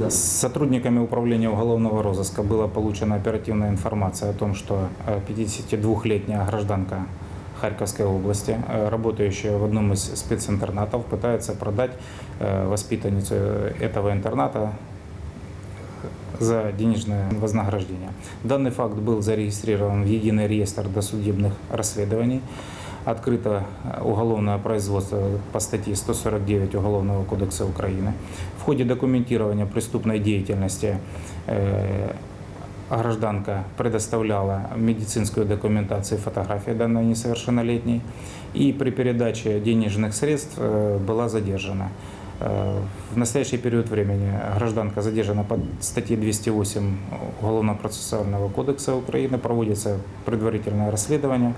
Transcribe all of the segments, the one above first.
С сотрудниками управления уголовного розыска была получена оперативная информация о том, что э, 52-летняя гражданка Харьковской области, э, работающая в одном из специнтернатов, пытается продать э, воспитанницу этого интерната за денежное вознаграждение. Данный факт был зарегистрирован в единый реестр досудебных расследований. Открыто э, уголовное производство по статье 149 Уголовного кодекса Украины. В ходе документирования преступной деятельности э, гражданка предоставляла медицинскую документацию и фотографии данной несовершеннолетней. И при передаче денежных средств э, была задержана. Э, В настоящий период времени гражданка задержана под статьей 208 Уголовно-процессуального кодекса Украины. Проводится предварительное расследование.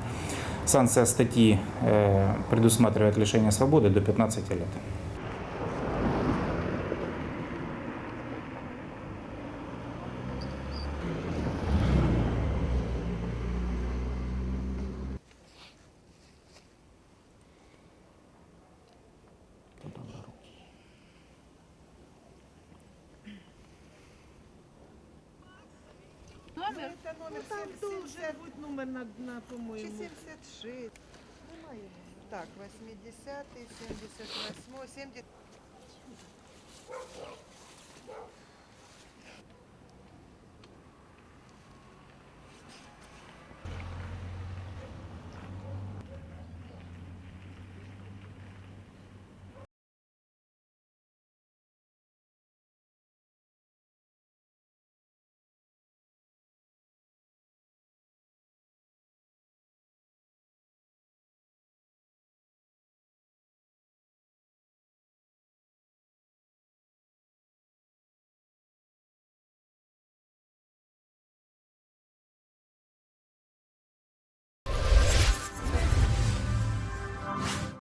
Санкция статьи э, предусматривает лишение свободы до 15 лет. Номер? Це номер Ну, там 70, должен бути номер на, на чи по-моєму. 76. Немає. Так, 80, 78, 70.